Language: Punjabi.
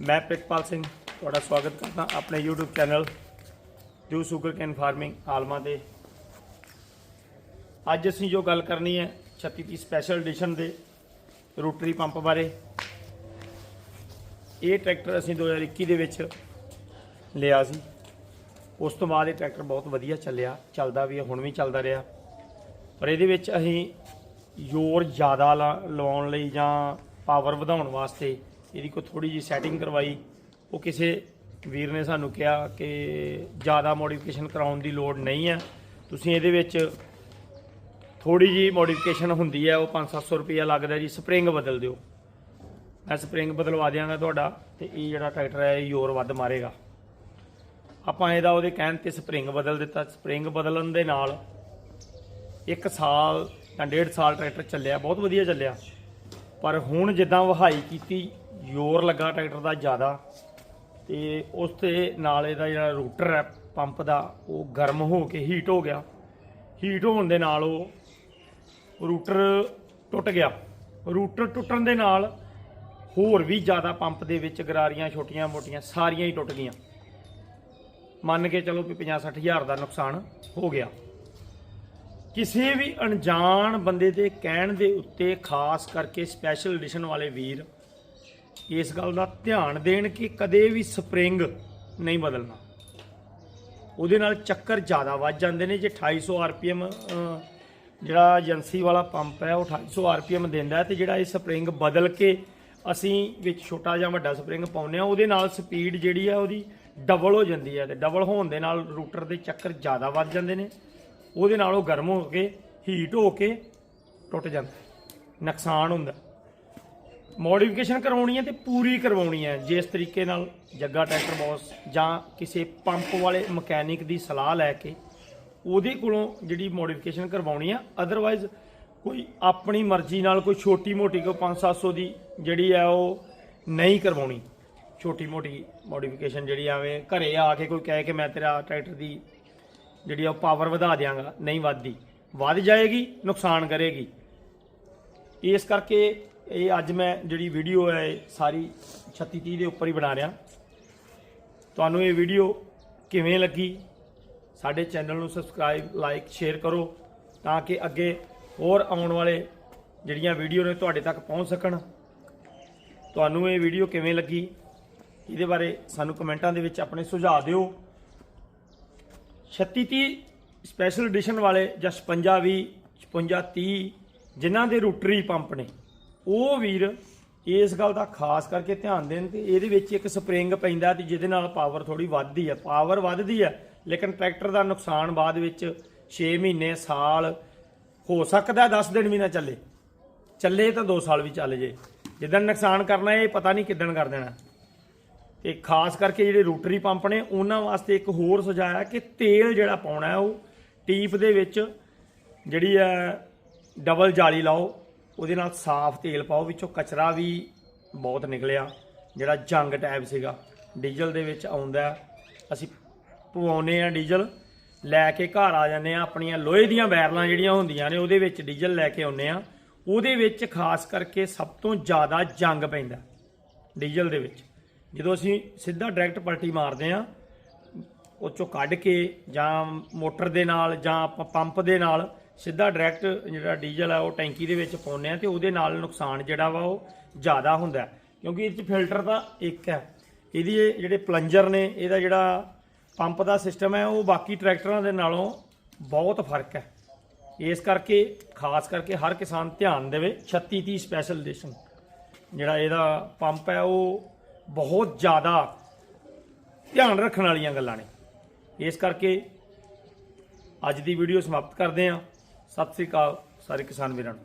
ਮੈਂ ਪ੍ਰਿਤਪਾਲ ਸਿੰਘ ਤੁਹਾਡਾ ਸਵਾਗਤ ਕਰਦਾ ਆਪਣੇ YouTube ਚੈਨਲ ਜੋ ਸ਼ੂਗਰ ਕੈਨ ਫਾਰਮਿੰਗ ਆਲਮਾ ਦੇ ਅੱਜ ਅਸੀਂ ਜੋ ਗੱਲ ਕਰਨੀ ਹੈ 36 ਸਪੈਸ਼ਲ ਐਡੀਸ਼ਨ ਦੇ ਰੋਟਰੀ ਪੰਪ ਬਾਰੇ। ਇਹ ਟਰੈਕਟਰ ਅਸੀਂ 2021 ਦੇ ਵਿੱਚ ਲਿਆ ਸੀ। ਉਸ ਤੋਂ ਬਾਅਦ ਇਹ ਟਰੈਕਟਰ ਬਹੁਤ ਵਧੀਆ ਚੱਲਿਆ ਚੱਲਦਾ ਵੀ ਹੈ, ਹੁਣ ਵੀ ਚੱਲਦਾ ਰਿਹਾ। ਪਰ ਇਹਦੇ ਵਿੱਚ ਅਸੀਂ ਜ਼ੋਰ ਜ਼ਿਆਦਾ ਲਾ- ਲਵਾਉਣ ਲਈ ਜਾਂ ਪਾਵਰ ਵਧਾਉਣ ਵਾਸਤੇ ਇਹਦੀ ਕੋਈ ਥੋੜੀ ਜੀ ਸੈਟਿੰਗ ਕਰਵਾਈ। ਉਹ ਕਿਸੇ ਵੀਰ ਨੇ ਸਾਨੂੰ ਕਿਹਾ ਕਿ ਜ਼ਿਆਦਾ ਮੋਡੀਫਿਕੇਸ਼ਨ ਕਰਾਉਣ ਦੀ ਲੋੜ ਨਹੀਂ ਹੈ। ਤੁਸੀਂ ਇਹਦੇ ਵਿੱਚ ਥੋੜੀ ਜੀ ਮੋਡੀਫਿਕੇਸ਼ਨ ਹੁੰਦੀ ਹੈ, ਉਹ 5-700 ਰੁਪਇਆ ਲੱਗਦਾ ਜੀ। ਸਪਰਿੰਗ ਬਦਲ ਦਿਓ। ਮੈਂ ਸਪਰਿੰਗ ਬਦਲਵਾ ਦਿਆਂਗਾ ਤੁਹਾਡਾ ਤੇ ਇਹ ਜਿਹੜਾ ਟਰੈਕਟਰ ਹੈ, ਇਹ ਜ਼ੋਰ ਵੱਧ ਮਾਰੇਗਾ। ਆਪਾਂ ਇਹਦਾ ਉਹਦੇ ਕਹਿਣ ਤੇ ਸਪਰਿੰਗ ਬਦਲ ਦਿੱਤਾ। ਸਪਰਿੰਗ ਬਦਲਣ ਦੇ ਨਾਲ ਇੱਕ ਸਾਲ ਜਾਂ ਡੇਢ ਸਾਲ ਟਰੈਕਟਰ ਚੱਲਿਆ, ਬਹੁਤ ਵਧੀਆ ਚੱਲਿਆ। ਪਰ ਹੁਣ ਜਿੱਦਾਂ ਵਹਾਈ ਕੀਤੀ ਜ਼ੋਰ ਲੱਗਾ ਟਰੈਕਟਰ ਦਾ ਜ਼ਿਆਦਾ ਤੇ ਉਸ ਤੇ ਨਾਲ ਇਹਦਾ ਜਿਹੜਾ ਰੂਟਰ ਹੈ, ਪੰਪ ਦਾ, ਉਹ ਗਰਮ ਹੋ ਕੇ ਹੀਟ ਹੋ ਗਿਆ। ਹੀਟ ਹੋਣ ਦੇ ਨਾਲ ਉਹ ਰੂਟਰ ਟੁੱਟ ਗਿਆ। ਰੂਟਰ ਟੁੱਟਣ ਦੇ ਨਾਲ ਹੋਰ ਵੀ ਜ਼ਿਆਦਾ ਪੰਪ ਦੇ ਵਿੱਚ ਗਰਾਰੀਆਂ ਛੋਟੀਆਂ ਮੋਟੀਆਂ ਸਾਰੀਆਂ ਹੀ ਟੁੱਟ ਗਈਆਂ। ਮੰਨ ਕੇ ਚਲੋ ਵੀ 50 ਹਜ਼ਾਰ ਦਾ ਨੁਕਸਾਨ ਹੋ ਗਿਆ। ਕਿਸੇ ਵੀ ਅਣਜਾਣ ਬੰਦੇ ਦੇ ਕਹਿਣ ਦੇ ਉੱਤੇ ਖਾਸ ਕਰਕੇ ਸਪੈਸ਼ਲ ਐਡੀਸ਼ਨ ਵਾਲੇ ਵੀਰ ਇਸ ਗੱਲ ਦਾ ਧਿਆਨ ਦੇਣ ਕਿ ਕਦੇ ਵੀ ਸਪਰਿੰਗ ਨਹੀਂ ਬਦਲਣਾ। ਉਹਦੇ ਨਾਲ ਚੱਕਰ ਜ਼ਿਆਦਾ ਵੱਜ ਜਾਂਦੇ ਨੇ। ਜੇ 2800 ਆਰਪੀਐਮ ਜਿਹੜਾ ਏਜੰਸੀ ਵਾਲਾ ਪੰਪ ਹੈ, ਉਹ 2800 ਆਰਪੀਐਮ ਦਿੰਦਾ ਹੈ ਤੇ ਜਿਹੜਾ ਇਹ ਸਪਰਿੰਗ ਬਦਲ ਕੇ ਅਸੀਂ ਵਿੱਚ ਛੋਟਾ ਜਾਂ ਵੱਡਾ ਸਪਰਿੰਗ ਪਾਉਂਦੇ ਆ ਉਹਦੇ ਨਾਲ ਸਪੀਡ ਜਿਹੜੀ ਹੈ, ਉਹਦੀ ਡਬਲ ਹੋ ਜਾਂਦੀ ਹੈ ਤੇ ਡਬਲ ਹੋਣ ਦੇ ਨਾਲ ਰੂਟਰ ਦੇ ਚੱਕਰ ਜ਼ਿਆਦਾ ਵੱਧ ਜਾਂਦੇ ਨੇ। ਉਹਦੇ ਨਾਲ ਉਹ ਗਰਮ ਹੋ ਕੇ ਹੀਟ ਹੋ ਕੇ ਟੁੱਟ ਜਾਂਦਾ ਨੁਕਸਾਨ ਹੁੰਦਾ ਮੋਡੀਫਿਕੇਸ਼ਨ ਕਰਵਾਉਣੀ ਹੈ ਤੇ ਪੂਰੀ ਕਰਵਾਉਣੀ ਹੈ। ਜਿਸ ਤਰੀਕੇ ਨਾਲ ਜੱਗਾ ਟਰੈਕਟਰ ਬੌਸ ਜਾਂ ਕਿਸੇ ਪੰਪ ਵਾਲੇ ਮਕੈਨਿਕ ਦੀ ਸਲਾਹ ਲੈ ਕੇ ਉਹਦੇ ਕੋਲੋਂ ਜਿਹੜੀ ਮੋਡੀਫਿਕੇਸ਼ਨ ਕਰਵਾਉਣੀ ਆ ਅਦਰਵਾਈਜ਼ ਕੋਈ ਆਪਣੀ ਮਰਜ਼ੀ ਨਾਲ ਕੋਈ ਛੋਟੀ ਮੋਟੀ ਕੋ 5-700 ਦੀ ਜਿਹੜੀ ਆ ਉਹ ਨਹੀਂ ਕਰਵਾਉਣੀ। ਛੋਟੀ ਮੋਟੀ ਮੋਡੀਫਿਕੇਸ਼ਨ ਜਿਹੜੀ ਆਵੇਂ ਘਰੇ ਆ ਕੇ ਕੋਈ ਕਹੇ ਕਿ ਮੈਂ ਤੇਰਾ ਟਰੈਕਟਰ ਦੀ ਜਿਹੜੀ ਆ ਉਹ ਪਾਵਰ ਵਧਾ ਦਿਆਂਗਾ, ਨਹੀਂ ਵੱਧਦੀ। ਵੱਧ ਜਾਏਗੀ, ਨੁਕਸਾਨ ਕਰੇਗੀ। ਇਸ ਕਰਕੇ ਇਹ ਅੱਜ ਮੈਂ ਜਿਹੜੀ ਵੀਡੀਓ ਹੈ ਇਹ ਸਾਰੀ 36 30 ਦੇ ਉੱਪਰ ਹੀ ਬਣਾ ਰਿਹਾ। ਤੁਹਾਨੂੰ ਇਹ ਵੀਡੀਓ ਕਿਵੇਂ ਲੱਗੀ? ਸਾਡੇ ਚੈਨਲ ਨੂੰ ਸਬਸਕ੍ਰਾਈਬ ਲਾਈਕ ਸ਼ੇਅਰ ਕਰੋ ਤਾਂ ਕਿ ਅੱਗੇ ਹੋਰ ਆਉਣ ਵਾਲੇ ਜਿਹੜੀਆਂ ਵੀਡੀਓ ਨੇ ਤੁਹਾਡੇ ਤੱਕ ਪਹੁੰਚ ਸਕਣ। ਤੁਹਾਨੂੰ ਇਹ ਵੀਡੀਓ ਕਿਵੇਂ ਲੱਗੀ? ਇਹਦੇ ਬਾਰੇ ਸਾਨੂੰ ਕਮੈਂਟਾਂ ਦੇ ਵਿੱਚ ਆਪਣੇ ਸੁਝਾਅ ਦਿਓ। 36 30 ਸਪੈਸ਼ਲ ਐਡੀਸ਼ਨ ਵਾਲੇ ਜਾਂ 56 20 56 30 ਜਿਨ੍ਹਾਂ ਦੇ ਰੋਟਰੀ ਪੰਪ ਨੇ। ਉਹ ਵੀਰ ਇਸ ਗੱਲ ਦਾ ਖਾਸ ਕਰਕੇ ਧਿਆਨ ਦੇਣ ਤੇ ਇਹਦੇ ਵਿੱਚ ਇੱਕ ਸਪਰਿੰਗ ਪੈਂਦਾ ਤੇ ਜਿਹਦੇ ਨਾਲ ਪਾਵਰ ਥੋੜੀ ਵੱਧਦੀ ਹੈ ਪਾਵਰ ਵੱਧਦੀ ਹੈ ਲੇਕਿਨ ਟਰੈਕਟਰ ਦਾ ਨੁਕਸਾਨ ਬਾਅਦ ਵਿੱਚ 6 ਮਹੀਨੇ, ਸਾਲ ਹੋ ਸਕਦਾ 10 ਦਿਨ ਵੀ ਨਾ ਚੱਲੇ। ਚੱਲੇ ਤਾਂ 2 ਸਾਲ ਵੀ ਚੱਲ ਜੇ। ਜਿੱਦਣ ਨੁਕਸਾਨ ਕਰਨਾ ਇਹ ਪਤਾ ਨਹੀਂ ਕਿੱਦਣ ਕਰ ਦੇਣਾ। ਤੇ ਖਾਸ ਕਰਕੇ ਜਿਹੜੇ ਰੋਟਰੀ ਪੰਪ ਨੇ, ਉਹਨਾਂ ਵਾਸਤੇ ਇੱਕ ਹੋਰ ਸੁਝਾਇਆ ਕਿ ਤੇਲ ਜਿਹੜਾ ਪਾਉਣਾ ਉਹ ਟੀਪ ਦੇ ਵਿੱਚ ਜਿਹੜੀ ਹੈ ਡਬਲ ਜਾਲੀ ਲਾਓ। ਉਹਦੇ ਨਾਲ ਸਾਫ਼ ਤੇਲ ਪਾਓ, ਵਿੱਚੋਂ ਕਚਰਾ ਵੀ ਬਹੁਤ ਨਿਕਲਿਆ, ਜਿਹੜਾ ਜੰਗ ਟਾਈਪ ਸੀਗਾ। ਡੀਜ਼ਲ ਦੇ ਵਿੱਚ ਆਉਂਦਾ ਅਸੀਂ ਪਵਾਉਨੇ ਆ ਡੀਜ਼ਲ, ਲੈ ਕੇ ਘਰ ਆ ਜਾਂਦੇ ਆ ਆਪਣੀਆਂ ਲੋਹੇ ਦੀਆਂ ਬੈਰਲਾਂ ਜਿਹੜੀਆਂ ਹੁੰਦੀਆਂ ਨੇ, ਉਹਦੇ ਵਿੱਚ ਡੀਜ਼ਲ ਲੈ ਕੇ ਆਉਂਦੇ ਆ ਉਹਦੇ ਵਿੱਚ ਖਾਸ ਕਰਕੇ ਸਭ ਤੋਂ ਜ਼ਿਆਦਾ ਜੰਗ ਪੈਂਦਾ ਡੀਜ਼ਲ ਦੇ ਵਿੱਚ। ਜਦੋਂ ਅਸੀਂ ਸਿੱਧਾ ਡਾਇਰੈਕਟ ਪਲਟੀ ਮਾਰਦੇ ਆ ਉਹ ਚੋਂ ਕੱਢ ਕੇ ਜਾਂ ਮੋਟਰ ਦੇ ਨਾਲ ਜਾਂ ਪੰਪ ਦੇ ਨਾਲ ਸਿੱਧਾ ਡਾਇਰੈਕਟ ਜਿਹੜਾ ਡੀਜ਼ਲ ਹੈ ਉਹ ਟੈਂਕੀ ਦੇ ਵਿੱਚ ਪਾਉਂਦੇ ਆ ਤੇ ਉਹਦੇ ਨਾਲ ਨੁਕਸਾਨ ਜਿਹੜਾ ਵਾ ਉਹ ਜ਼ਿਆਦਾ ਹੁੰਦਾ ਕਿਉਂਕਿ ਇਹ 'ਚ ਫਿਲਟਰ ਤਾਂ ਇੱਕ ਹੈ। ਇਹਦੀ ਜਿਹੜੇ ਪਲੰਜਰ ਨੇ, ਇਹਦਾ ਜਿਹੜਾ ਪੰਪ ਦਾ ਸਿਸਟਮ ਹੈ, ਉਹ ਬਾਕੀ ਟਰੈਕਟਰਾਂ ਦੇ ਨਾਲੋਂ ਬਹੁਤ ਫ਼ਰਕ ਹੈ। ਇਸ ਕਰਕੇ, ਖਾਸ ਕਰਕੇ ਹਰ ਕਿਸਾਨ ਧਿਆਨ ਦੇਵੇ 36 30 ਸਪੈਸ਼ਲ ਐਡੀਸ਼ਨ ਜਿਹੜਾ ਇਹਦਾ ਪੰਪ ਹੈ, ਉਹ ਬਹੁਤ ਜ਼ਿਆਦਾ ਧਿਆਨ ਰੱਖਣ ਵਾਲੀਆਂ ਗੱਲਾਂ ਨੇ। ਇਸ ਕਰਕੇ ਅੱਜ ਦੀ ਵੀਡੀਓ ਸਮਾਪਤ ਕਰਦੇ ਹਾਂ। ਸਤਿ ਸ੍ਰੀ ਅਕਾਲ ਸਾਰੇ ਕਿਸਾਨ ਵੀਰਾਂ ਨੂੰ।